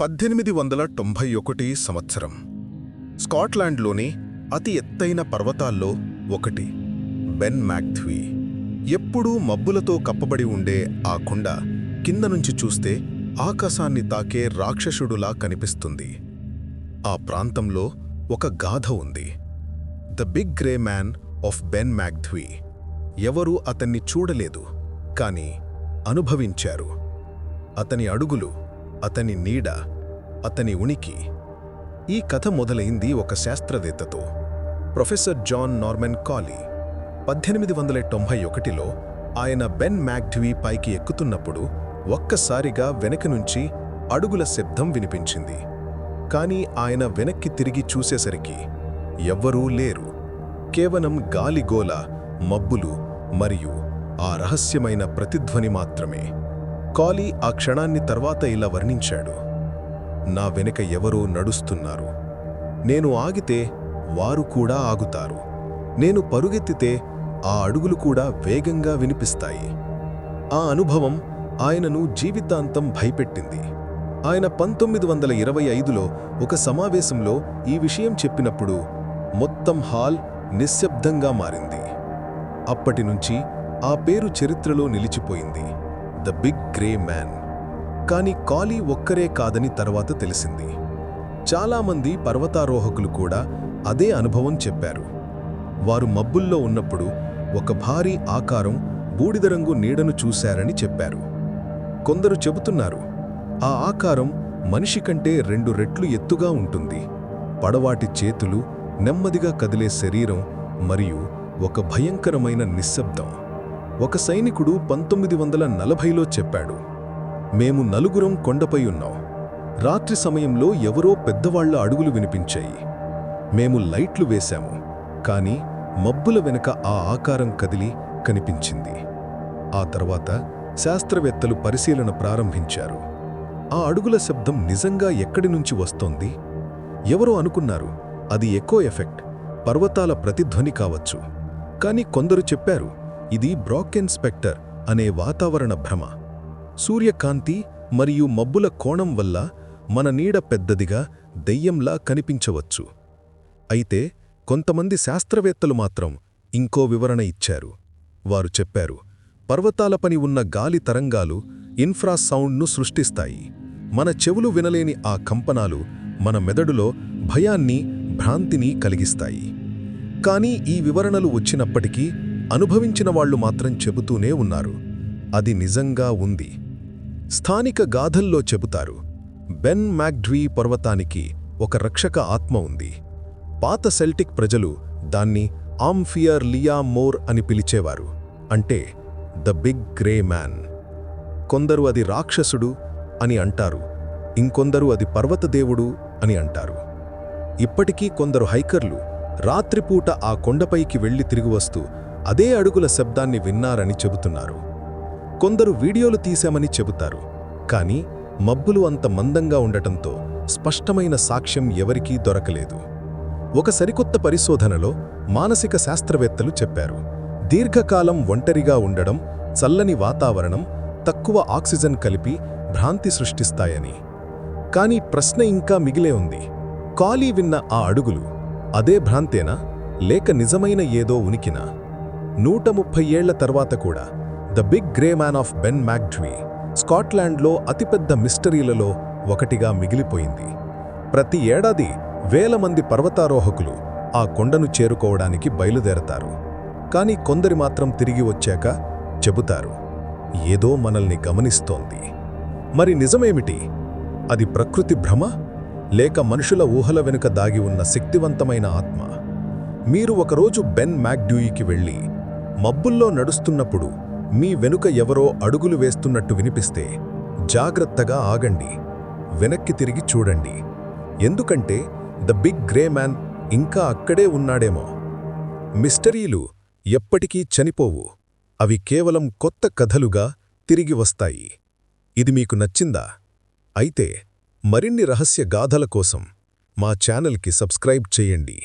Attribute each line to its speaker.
Speaker 1: పద్దెనిమిది వందల తొంభై ఒకటి సంవత్సరం. స్కాట్లాండ్లోని అతి ఎత్తైన పర్వతాల్లో ఒకటి బెన్ మ్యాక్థ్వీ. ఎప్పుడూ మబ్బులతో కప్పబడి ఉండే ఆ కొండ కింద నుంచి చూస్తే ఆకాశాన్ని తాకే రాక్షసుడులా కనిపిస్తుంది. ఆ ప్రాంతంలో ఒక గాథ ఉంది. The big grey man of Ben Macdhui. ఎవరూ అతన్ని చూడలేదు కానీ అనుభవించారు. అతని అడుగులు అతని నీడ అతని ఉనికి. ఈ కథ మొదలైంది ఒక శాస్త్రవేత్తతో. ప్రొఫెసర్ జాన్ నార్మన్ కాలీ పద్దెనిమిది వందల తొంభై ఒకటిలో ఆయన బెన్ మ్యాక్డ్వీ పైకి ఎక్కుతున్నప్పుడు ఒక్కసారిగా వెనక నుంచి అడుగుల శబ్దం వినిపించింది. కాని ఆయన వెనక్కి తిరిగి చూసేసరికి ఎవ్వరూ లేరు. కేవలం గాలిగోల మబ్బులు మరియు ఆ రహస్యమైన ప్రతిధ్వని మాత్రమే. కాలీ ఆ క్షణాన్ని తర్వాత ఇలా వర్ణించాడు. నా వెనుక ఎవరో నడుస్తున్నారు. నేను ఆగితే వారు కూడా ఆగుతారు. నేను పరుగెత్తితే ఆ అడుగులు కూడా వేగంగా వినిపిస్తాయి. ఆ అనుభవం ఆయనను జీవితాంతం భయపెట్టింది. ఆయన పంతొమ్మిది వందల ఇరవై ఐదులో ఒక సమావేశంలో ఈ విషయం చెప్పినప్పుడు మొత్తం హాల్ నిశ్శబ్దంగా మారింది. అప్పటినుంచి ఆ పేరు చరిత్రలో నిలిచిపోయింది. The big grey man. కానీ కాలీ ఒక్కరే కాదని తర్వాత తెలిసింది. చాలామంది పర్వతారోహకులు కూడా అదే అనుభవం చెప్పారు. వారు మబ్బుల్లో ఉన్నప్పుడు ఒక భారీ ఆకారం బూడిదరంగు నీడను చూశారని చెప్పారు. కొందరు చెబుతున్నారు ఆ ఆకారం మనిషి కంటే రెండు రెట్లు ఎత్తుగా ఉంటుంది. పడవాటి చేతులు నెమ్మదిగా కదిలే శరీరం మరియు ఒక భయంకరమైన నిశ్శబ్దం. ఒక సైనికుడు పంతొమ్మిది వందల నలభైలో చెప్పాడు మేము నలుగురం కొండపై ఉన్నాం. రాత్రి సమయంలో ఎవరో పెద్దవాళ్ళ అడుగులు వినిపించాయి. మేము లైట్లు వేశాము కానీ మబ్బుల వెనక ఆ ఆకారం కదిలి కనిపించింది. ఆ తర్వాత శాస్త్రవేత్తలు పరిశీలన ప్రారంభించారు. ఆ అడుగుల శబ్దం నిజంగా ఎక్కడి నుంచి వస్తోంది? ఎవరో అనుకున్నారు అది ఎకో ఎఫెక్ట్ పర్వతాల ప్రతిధ్వని కావచ్చు. కానీ కొందరు చెప్పారు ఇది బ్రాకెన్ స్పెక్టర్ అనే వాతావరణ భ్రమ. సూర్యకాంతి మరియు మబ్బుల కోణం వల్ల మన నీడ పెద్దదిగా దెయ్యంలా కనిపించవచ్చు. అయితే కొంతమంది శాస్త్రవేత్తలు మాత్రం ఇంకో వివరణ ఇచ్చారు. వారు చెప్పారు పర్వతాలపని ఉన్న గాలి తరంగాలు ఇన్ఫ్రాసౌండ్ను సృష్టిస్తాయి. మన చెవులు వినలేని ఆ కంపనాలు మన మెదడులో భయాన్ని భ్రాంతిని కలిగిస్తాయి. కానీ ఈ వివరణలు వచ్చినప్పటికీ అనుభవించిన వాళ్ళు మాత్రం చెబుతూనే ఉన్నారు. అది నిజంగా ఉంది. స్థానిక గాథల్లో చెబుతారు బెన్ మ్యాక్డ్వీ పర్వతానికి ఒక రక్షక ఆత్మ ఉంది. పాత సెల్టిక్ ప్రజలు దాన్ని ఆంఫియర్ లియా మోర్ అని పిలిచేవారు. అంటే ద బిగ్ గ్రే మ్యాన్. కొందరు అది రాక్షసుడు అని అంటారు ఇంకొందరు అది పర్వతదేవుడు అని అంటారు. ఇప్పటికీ కొందరు హైకర్లు రాత్రిపూట ఆ కొండపైకి వెళ్ళి తిరిగి వస్తూ అదే అడుగుల శబ్దాన్ని విన్నారని చెబుతున్నారు. కొందరు వీడియోలు తీశామని చెబుతారు. కానీ మబ్బులు అంత మందంగా ఉండటంతో స్పష్టమైన సాక్ష్యం ఎవరికీ దొరకలేదు. ఒక సరికొత్త పరిశోధనలో మానసిక శాస్త్రవేత్తలు చెప్పారు. దీర్ఘకాలం ఒంటరిగా ఉండడం చల్లని వాతావరణం తక్కువ ఆక్సిజన్ కలిపి భ్రాంతి సృష్టిస్తాయని. కానీ ప్రశ్న ఇంకా మిగిలే ఉంది. కాలీ విన్న ఆ అడుగులు అదే భ్రాంతేనా? లేక నిజమైన ఏదో ఉనికినా? నూట ముప్పై ఏళ్ళ తర్వాత కూడా the big grey man of Ben Macdhui స్కాట్లాండ్లో అతిపెద్ద మిస్టరీలలో ఒకటిగా మిగిలిపోయింది. ప్రతి ఏడాది వేల మంది పర్వతారోహకులు ఆ కొండను చేరుకోవడానికి బయలుదేరతారు. కానీ కొందరి మాత్రం తిరిగి వచ్చాక చెబుతారు ఏదో మనల్ని గమనిస్తోంది. మరి నిజమేమిటి? అది ప్రకృతి భ్రమ? లేక మనుషుల ఊహల వెనుక దాగి ఉన్న శక్తివంతమైన ఆత్మ? మీరు ఒకరోజు బెన్ మ్యాక్డ్యూయికి వెళ్ళి మబ్బుల్లో నడుస్తున్నప్పుడు మీ వెనుక ఎవరో అడుగులు వేస్తున్నట్టు వినిపిస్తే జాగ్రత్తగా ఆగండి. వెనక్కి తిరిగి చూడండి. ఎందుకంటే ద బిగ్ గ్రే మ్యాన్ ఇంకా అక్కడే ఉన్నాడేమో. మిస్టరీలు ఎప్పటికీ చనిపోవు. అవి కేవలం కొత్త కథలుగా తిరిగి వస్తాయి. ఇది మీకు నచ్చిందా? అయితే మరిన్ని రహస్య గాథల కోసం మా ఛానల్కి సబ్స్క్రైబ్ చేయండి.